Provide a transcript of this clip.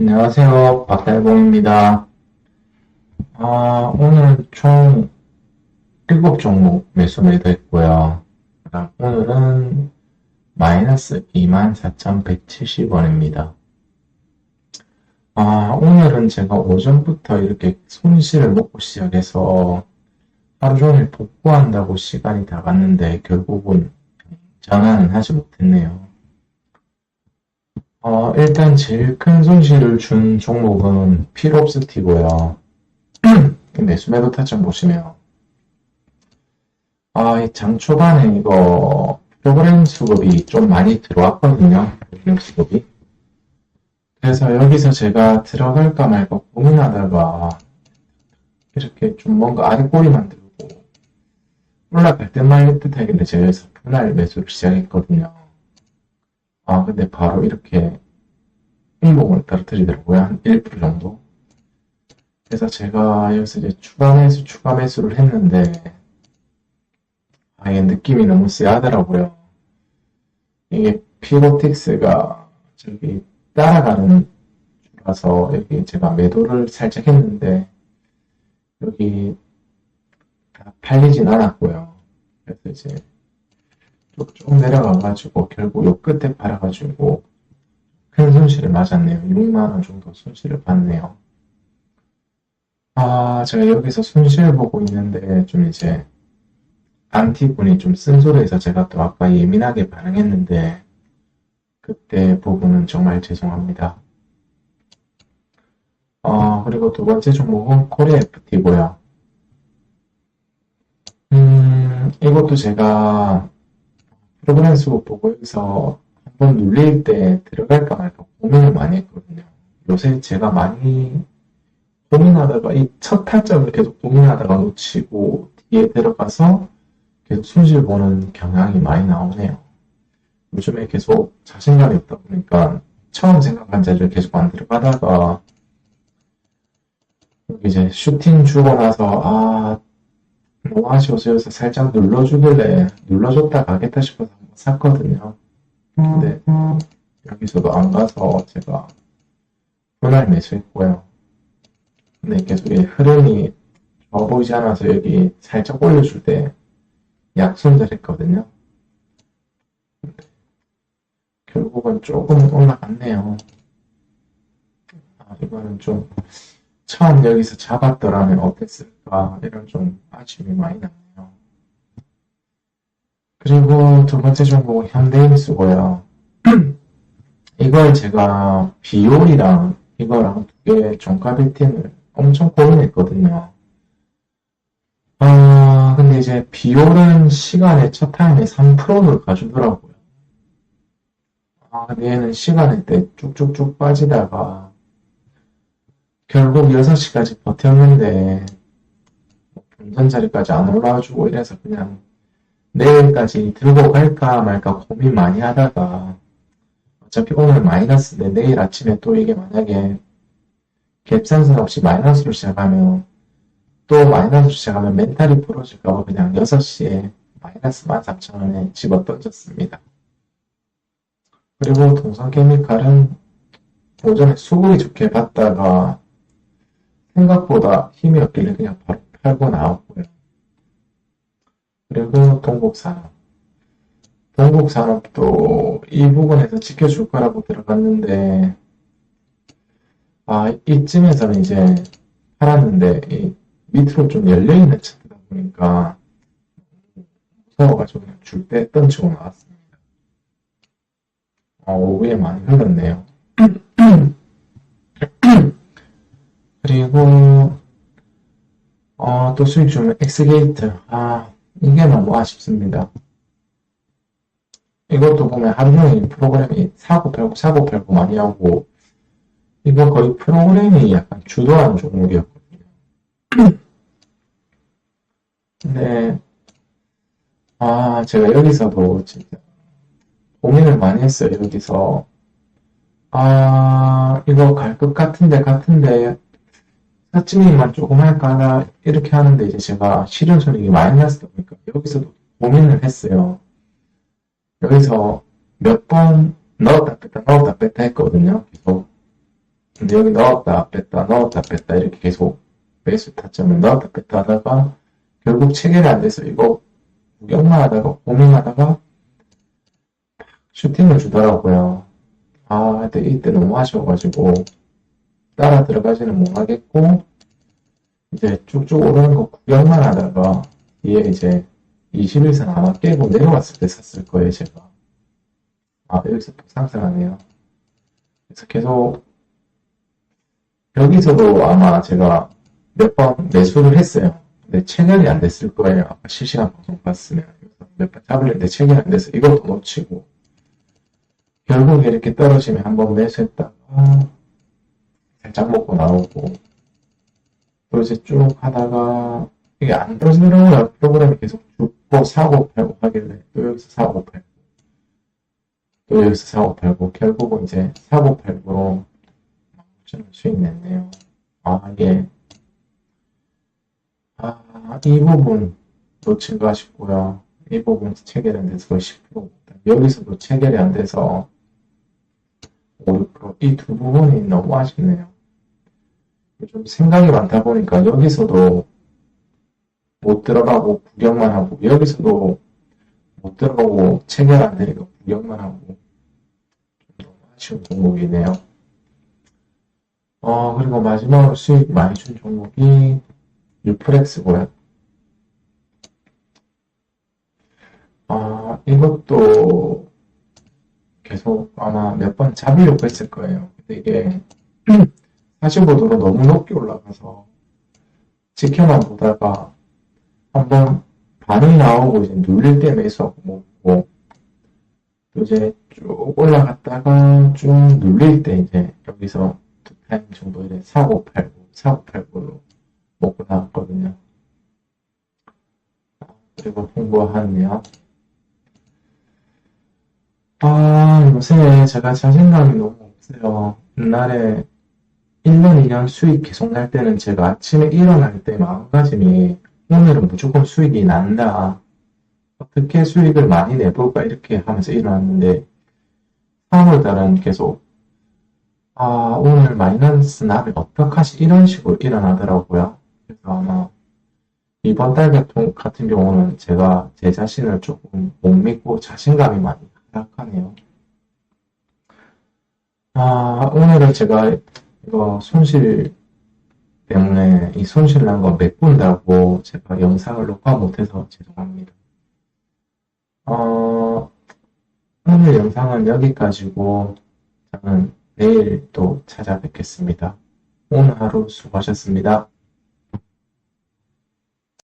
안녕하세요. 박달봉입니다. 아, 오늘 총 7종목 매수 매도했고요. 오늘은 마이너스 24,170원입니다. 아, 오늘은 제가 오전부터 이렇게 손실을 먹고 시작해서 하루 종일 복구한다고 시간이 다 갔는데 결국은 전환은 하지 못했네요. 어, 일단 제일 큰 손실을 준 종목은 필옵스티고요. 매수 매도 타점 보시면 아, 이장 초반에 이거 프로그램 수급이 좀 많이 들어왔거든요. 프로그램 수급이. 그래서 여기서 제가 들어갈까 말까 고민하다가 이렇게 좀 뭔가 아래 꼬리만 들고 올라갈 듯 말릴 듯 하길래 제가 분할 매수를 시작했거든요. 아, 근데 바로 이렇게 행복을 떨어뜨리더라고요. 한 1% 정도. 그래서 제가 여기서 이제 추가 매수, 추가 매수를 했는데, 아, 이게 느낌이 너무 쎄하더라고요. 이게 피보틱스가 저기 따라가는 줄라서 여기 제가 매도를 살짝 했는데, 여기 다 팔리진 않았고요. 그래서 이제 쭉 내려가가지고 결국 요 끝에 팔아가지고 큰 손실을 맞았네요. 6만원 정도 손실을 봤네요. 아, 제가 여기서 손실 보고 있는데 좀 이제 안티분이 좀 쓴소리해서 제가 또 아까 예민하게 반응했는데 그때 부분은 정말 죄송합니다. 어, 그리고 두 번째 종목은 코리아 FT고요. 음, 이것도 제가 프로그램 수급 보고 여기서 한번 눌릴 때 들어갈까 말까 고민을 많이 했거든요. 요새 제가 많이 고민하다가 이 첫 타점을 계속 고민하다가 놓치고 뒤에 들어가서 계속 손실 보는 경향이 많이 나오네요. 요즘에 계속 자신감이 없다 보니까 처음 생각한 자리를 계속 안 들어가다가 이제 슈팅 주고 나서 아 너무 아쉬워서 여기서 살짝 눌러주길래 눌러줬다 가겠다 싶어서 샀거든요. 근데 여기서도 안 가서 제가 분할 매수했고요. 근데 계속 이 흐름이 좋아 보이지 않아서 여기 살짝 올려줄 때 약손절 했거든요. 결국은 조금 올라갔네요. 아, 이거는 좀 처음 여기서 잡았더라면 어땠을까 이런 좀 아쉬움이 많이 나네요. 그리고 두 번째 종목은 현대인수고요. 이걸 제가 비올이랑 이거랑 두 개 종가 베팅을 엄청 고민했거든요. 아, 근데 이제 비올은 시간에 첫 타임에 3%를 가주더라고요. 아, 근데 얘는 시간에 때 쭉쭉쭉 빠지다가 결국 6시까지 버텼는데 본전 자리까지 안 올라와주고 이래서 그냥 내일까지 들고 갈까 말까 고민 많이 하다가 어차피 오늘 마이너스인데 내일 아침에 또 이게 만약에 갭상승 없이 마이너스로 시작하면 또 마이너스로 시작하면 멘탈이 부러질까봐 그냥 6시에 마이너스 13,000원에 집어 던졌습니다. 그리고 동성케미칼은 오전에 수급이 좋게 봤다가 생각보다 힘이 없길래 그냥 바로 팔고 나왔고요. 그리고 동국산업. 동국산업도 이 부분에서 지켜줄 거라고 들어갔는데, 아, 이쯤에서는 이제 팔았는데, 이 밑으로 좀 열려있는 차트다 보니까, 무서워가지고 그냥 줄때 던지고 나왔습니다. 아, 오후에 많이 흘렀네요. 그리고 어, 또 수익 주면 엑스게이트 아 이게 너무 아쉽습니다. 이것도 보면 하루 종일 프로그램이 사고 팔고 사고 팔고 많이 하고 이거 거의 프로그램이 약간 주도하는 종목이었거든요. 근데 아 제가 여기서도 진짜 고민을 많이 했어요. 여기서 아 이거 갈 것 같은데 같은데 사치님만 조금 할까 하나 이렇게 하는데 이제 제가 실현 손익이 마이너스다 보니까 여기서도 고민을 했어요. 여기서 몇 번 넣었다 뺐다 넣었다 뺐다 했거든요. 계속 근데 여기 넣었다 뺐다 넣었다 뺐다 이렇게 계속 매수 타점을 넣었다 뺐다 하다가 결국 체결이 안 돼서 이거 구경만 하다가 고민하다가 슈팅을 주더라고요. 아, 근데 이때 너무 아쉬워가지고 따라 들어가지는 못하겠고 이제 쭉쭉 오르는 거 구경만 하다가 뒤에 이제 21선 아마 깨고 내려왔을 때 샀을 거예요, 제가. 아, 여기서 또 상승하네요. 그래서 계속 여기서도 아마 제가 몇 번 매수를 했어요. 근데 체결이 안 됐을 거예요. 아까 실시간 방송 봤으면. 몇 번 잡으려는데 체결이 안 돼서 이것도 놓치고. 결국 이렇게 떨어지면 한번 매수했다가 살짝 먹고 나오고 또 이제 쭉 하다가 이게 안 떨어지더라고요. 프로그램이 계속 죽고 사고 팔고 하길래 또 여기서 사고 팔고 또 여기서 사고 팔고 결국은 이제 사고 팔고로 저는 수익 냈네요. 아 이게 아, 이 부분 놓친 거 아쉽고요. 이 부분 체결이 안 돼서 거의 10% 여기서도 체결이 안 돼서 5, 6%이 두 부분이 너무 아쉽네요. 좀 생각이 많다 보니까 여기서도 못 들어가고 구경만 하고 여기서도 못 들어가고 체결 안 되니까 구경만 하고 좀 너무 아쉬운 종목이네요. 어 그리고 마지막으로 수익 많이 준 종목이 유프렉스고요. 아 이것도 계속 아마 몇 번 잡으려고 했을 거예요. 근데 이게 45도로 너무 높게 올라가서 지켜만 보다가 한번 반응이 나오고 이제 눌릴 때 매수하고 먹고 또 이제 쭉 올라갔다가 쭉 눌릴 때 이제 여기서 두 타임 정도 이제 사고 팔고 사고 팔고로 먹고 나왔거든요. 그리고 홍보하네요. 아, 요새 제가 자신감이 너무 없어요. 옛날에 1년, 2년 수익 계속 날 때는 제가 아침에 일어날 때 마음가짐이 오늘은 무조건 수익이 난다. 어떻게 수익을 많이 내볼까 이렇게 하면서 일어났는데 3월달은 계속 아 오늘 마이너스 나면 어떡하지 이런 식으로 일어나더라고요. 그래서 아마 이번 달 같은, 경우는 제가 제 자신을 조금 못 믿고 자신감이 많이 하락하네요. 아 오늘은 제가 이거 손실 때문에 이 손실 난 거 메꾼다고 제가 영상을 녹화 못해서 죄송합니다. 어, 오늘 영상은 여기까지고 저는 내일 또 찾아뵙겠습니다. 오늘 하루 수고하셨습니다.